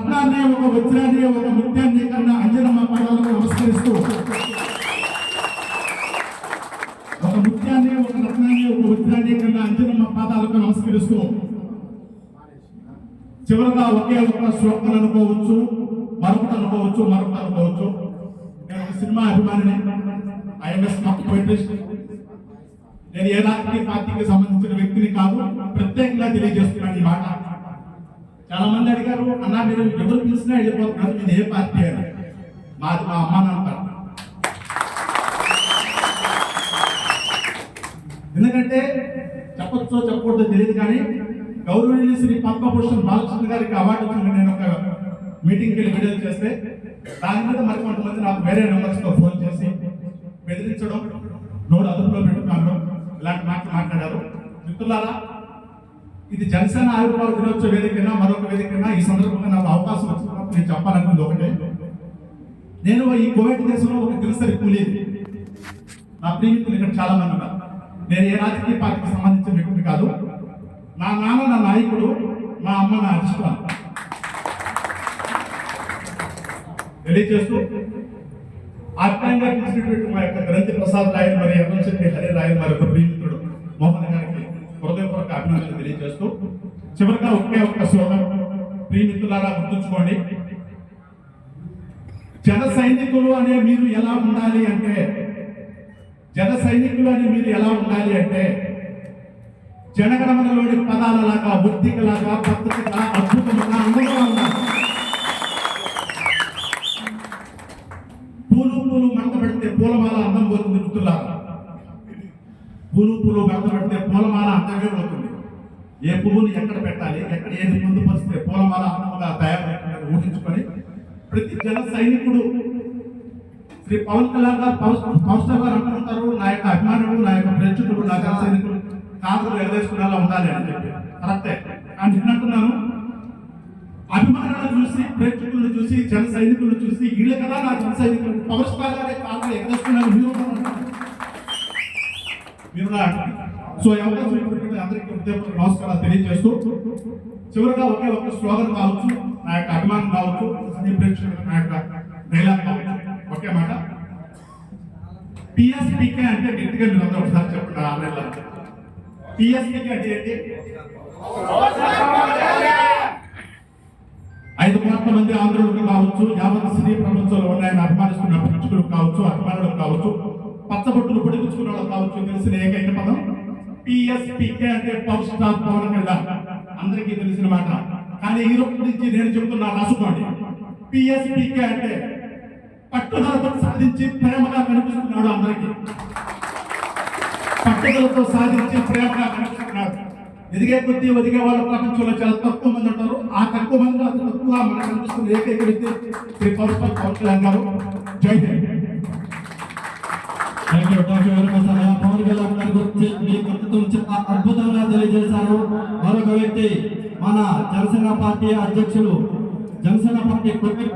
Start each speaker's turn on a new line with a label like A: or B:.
A: రత్నాన్ని ఒక వజ్రాన్ని ఒక ముత్యాన్ని కన్నా అంజనమ్మ పాదాలకు నమస్కరిస్తూ ఒక ముత్యాన్ని ఒక రత్నాన్ని ఒక వజ్రాన్ని కన్నా అంజనమ్మ పాదాలకు నమస్కరిస్తూ చివరగా ఒకే ఒక శ్లోకం అనుకోవచ్చు మరొకటి అనుకోవచ్చు మరొకటి అనుకోవచ్చు. నేను ఒక సినిమా అభిమానిని. ఐఎంఎస్ పోయిట్రిస్ట్ నేను ఏ రాజకీయ పార్టీకి సంబంధించిన వ్యక్తిని కాదు ప్రత్యేకంగా తెలియజేస్తున్నాను ఈ మాట. చాలా మంది అడిగారు అన్నా మీరు ఎవరు పిలిచినా వెళ్ళిపోతున్నారు మీరు ఏ పార్టీ అని. మాది మా అమ్మ నాన్న పార్టీ. ఎందుకంటే చెప్పొచ్చో చెప్పకూడదో తెలియదు కానీ గౌరవనీయులు శ్రీ పద్మభూషణ్ బాలకృష్ణ గారికి అవార్డు వచ్చిన నేను ఒక మీటింగ్కి వెళ్ళి వీడియో చేస్తే దాని మీద మరి కొంతమంది నాకు వేరే నెంబర్స్తో ఫోన్ చేసి బెదిరించడం నోడు అదుపులో పెట్టుకోవడం ఇలాంటి మాటలు మాట్లాడారు. మిత్రులారా ఇది జనసేన ఆవిర్భావ దినోత్సవ వేదికైనా మరొక వేదికైనా ఈ సందర్భంగా నాకు అవకాశం వచ్చినప్పుడు నేను చెప్పాలనుకుంది ఒకటే. నేను ఈ కోవిడ్ దేశంలో ఒక దినసరి కూలీది నా ప్రియమితులు ఇక్కడ చాలా మంది ఉన్నారు. నేను ఏ రాజకీయ పార్టీకి సంబంధించిన వ్యక్తి కాదు. నా నాన్న నా నాయకుడు మా అమ్మ నా అధిష్టానం తెలియజేస్తూ ఆత్మీయంగా పిలిచినటువంటి మా యొక్క గ్రంథి ప్రసాద్ రాయల్ మరి ఎర్రంశెట్టి హరి రాయల్ మరి ఒక ప్రియమిత్రుడు మోహన్ గారికి హృదయపూర్వక అభినందనలు తెలియజేస్తూ చివరిగా ఒకే ఒక్క శ్లోకం ప్రియమిత్రులారా గుర్తుంచుకోండి. జన సైనికులు అనే మీరు ఎలా ఉండాలి అంటే జన సైనికులు అని మీరు ఎలా ఉండాలి అంటే జనగణమనలోని పదాలలాగా బుద్ధికలాగా పద్ధతిగా అద్భుతంగా అందంగా ఉండాలి పూలు పూలు మంట పెడితే పూలమాల అందం పోతుంది మిత్రులారా పూలు పూలు మంట పెడితే పూలమాల అందంగా పోతుంది ఏ పువ్వుని ఎక్కడ పెట్టాలి? ఎక్కడ ఏది ముందు పరిస్తే పూలమాల అందంగా తయారు ఊహించుకొని ప్రతి జన సైనికుడు శ్రీ పవన్ కళ్యాణ్ గారు పవన్ గారు అంటుంటారు నా యొక్క అభిమానుడు నా యొక్క ప్రేక్షకుడు నా జన సైనికుడు కాకులు ఎగదేసుకునేలా ఉండాలి అని చెప్పి. కరెక్టే. అని నేను అభిమానులను చూసి ప్రేక్షకులను చూసి జన సైనికులను చూసి వీళ్ళు కదా నా జన సైనికులు. పవర్ స్టార్ గారే కాకులు ఎగదేసుకున్నారు మీరు మీరు సో ఈ అవకాశం అందరికీ హృదయపూర్వక నమస్కారాలు తెలియజేస్తూ చివరిగా ఒకే ఒక్క స్లోగన్ కావచ్చు. నా యొక్క అభిమానం కావచ్చు. సినీ ప్రేక్షకులకు నా యొక్క డైలాగ్ కావచ్చు. ఒకే మాట. పిఎస్పీకే అంటే గట్టిగా మీరు అందరూ ఒకసారి చెప్పండి ఆన్లైన్లో పిఎస్పీకే అంటే ఏంటి? ఐదు కోట్ల మంది ఆంధ్రులకు కావచ్చు. యావత్ సినీ ప్రపంచంలో ఉన్నాయని అభిమానిస్తున్న ప్రేక్షకులకు కావచ్చు అభిమానులకు కావచ్చు. పచ్చబొట్టులు పొడిగించుకున్న వాళ్ళు కావచ్చు తెలిసిన ఏకైక పదం పిఎస్పికే అంటే పవర్ స్టార్ పవన్ కళ్యాణ్. అందరికీ తెలిసిన మాట. కానీ ఈ రోజు నుంచి నేను చెప్తున్నా రాసుకోండి. పిఎస్పికే అంటే పట్టుదలతో సాధించి ప్రేమగా కనిపిస్తున్నాడు అందరికీ. పట్టుదలతో సాధించి ప్రేమగా కనిపిస్తున్నాడు ఎదిగే కొద్దీ ఒదిగే వాళ్ళ ప్రపంచంలో చాలా తక్కువ మంది ఉంటారు. ఆ తక్కువ మంది అతి తక్కువ మనకు కనిపిస్తున్న ఏకైక వ్యక్తి Shri Pawan Pawan Kalyan garu. Jai Hind.
B: Thank you thank you very much అన్నయ్య పవన్ కళ్యాణ్ గారి గురించి మీ వ్యక్తిత్వం చాలా అద్భుతంగా తెలియజేశారు మరొక వ్యక్తి మన జనసేన పార్టీ అధ్యక్షులు జనసేన పార్టీ కోవిడ్